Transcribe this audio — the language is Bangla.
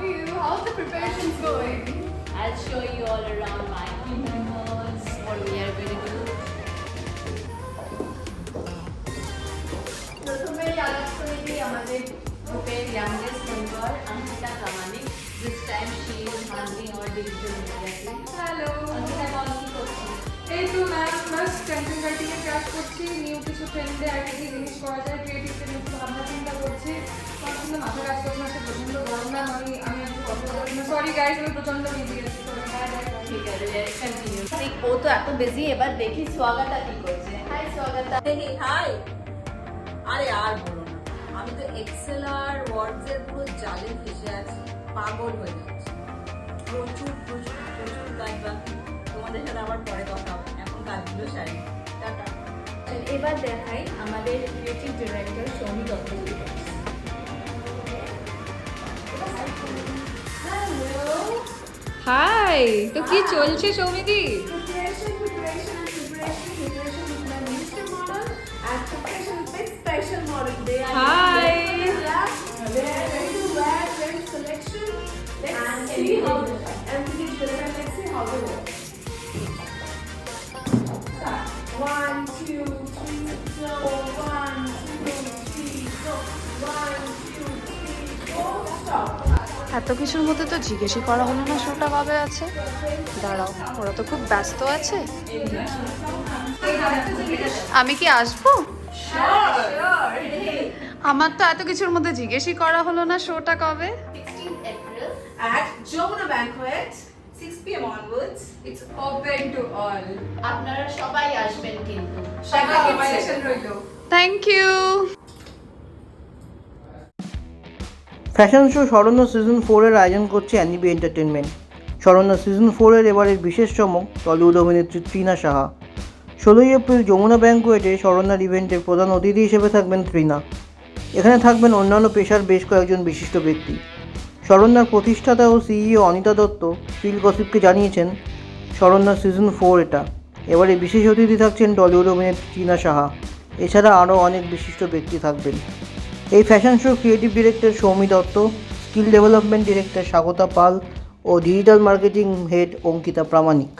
Are you? How's the preparations going? I'll show you all around my team members, what we are going to do. প্রথমেই আলাপ করে দিই আমাদের গ্রুপের youngest member Ankita Pramanik this time she is handling our digital media Hello. Ankita বল কি করছিস এই তো ম্যাম বাস কন্টেন্ট রাইটিং এর কাজ করছি নিউ কিছু ট্রেন্ডে আর কি জিনিস করা যায় ক্রিয়েটিভ নিয়ে ভাবনা চিন্তা করছি প্রচণ্ড মাথা কাজ করছে সরি গাইস আমি প্রচণ্ড বিজি আছি সরি বাই বাই ঠিক আছে ও তো এত বিজি এবার দেখি স্বাগতা কি করছে হাই স্বাগতা হাই আরে আর বলো না আমি তো এক্সেল আর ওয়ার্ডসের পুরো জালে ফেসে আছি পাগল হয়ে যাচ্ছি প্রচুর প্রচুর প্রচুর কাজ বাকি তোমাদের সাথে আবার পরে কথা হবে এখন কাজগুলো সারি টাটা এবার দেখাই আমাদের creative director Soumi Dutta are তো কি চলছে সৌমিদি selection. and see how and did the let's see how they work. এত কিছুর মধ্যে তো জিজ্ঞেসই করা হলো না শোটা কবে আছে? দাঁড়াও ওরা তো খুব ব্যস্ত আছে। আমি কি আসব? আমার তো এত কিছুর মধ্যে জিজ্ঞেসই করা হলো না শোটা কবে? Sixteen April At Jomuna Banquet, 6 p.m. onwards. It's open to all আপনারা সবাই আসবেন কিন্তু। সবাই ইনভাইটেশন রইল। Thank you fashion show Saranya season ফোরের আয়োজন করছে অ্যানিবি এন্টারটেনমেন্ট শরণ্য সিজন ফোরের এবারের বিশেষ চমক টলিউড অভিনেত্রী তৃণা সাহা। ষোলোই এপ্রিল যমুনা ব্যাঙ্কুয়েটে শরণ্যার ইভেন্টের প্রধান অতিথি হিসেবে থাকবেন তৃণা এখানে থাকবেন অন্যান্য পেশার বেশ কয়েকজন বিশিষ্ট ব্যক্তি। শরণ্যার প্রতিষ্ঠাতা ও সিইও অনিতা দত্ত ফিল গসিপকে জানিয়েছেন শরণ্যার সিজন ফোর এটা। এবারে বিশেষ অতিথি থাকছেন টলিউড অভিনেত্রী তৃণা সাহা। এছাড়া আরও অনেক বিশিষ্ট ব্যক্তি থাকবেন। Fashion show creative director Soumi Dutta skill development director Swagata Pal ও digital marketing head Ankita Pramanik